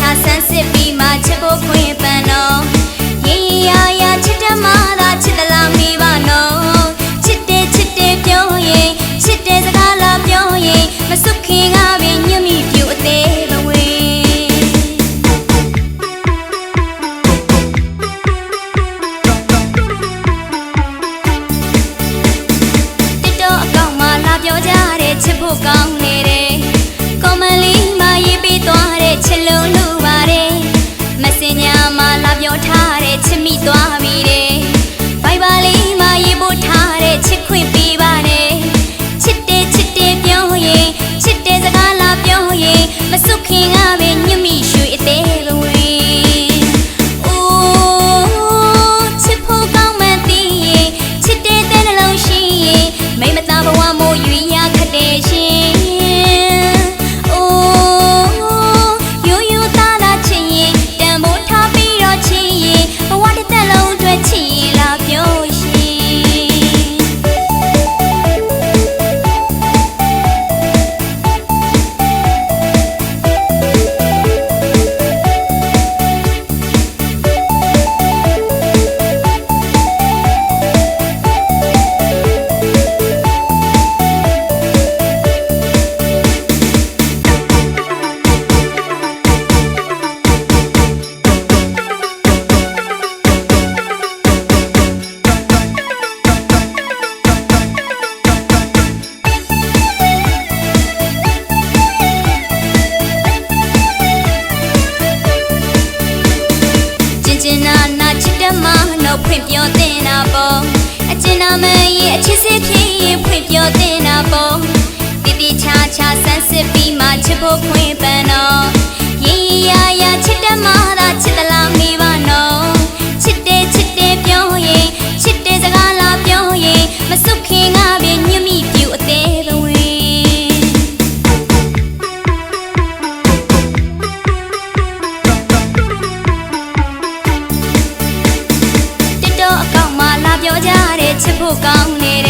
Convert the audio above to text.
ချဆန်းစစ်ပြီးမှချစ်ဖို့ခွင့်ပန်တော့ရင်ရရာချစ်တမသာချစ်တလားမိပါနော်ချစ်တယ်ချစ်တယ်ပြောရင်ချစ်တယ်စကားလားပြောရင်မစွတ်ခင်ကပင်ညှမိပြူအသေးမဝေးတတော်အကောင်မှလာပြောကြတဲ့ချစ်ဖို့ကောင်း လို့ဖွင့်ပြောတင်တာပေါ့အကျဉ်းနာမည်ရဲ့အချစ်စစ်ဖြစ်ရင်ဖွင့်ပြောတင်တာပေါ့ပြပြချာချာဆန်းစစ်ပြီးမှချစ်ဖို့ခွင့်ပန်တော့ ချစ်ဖို့ကောင်းနေတယ်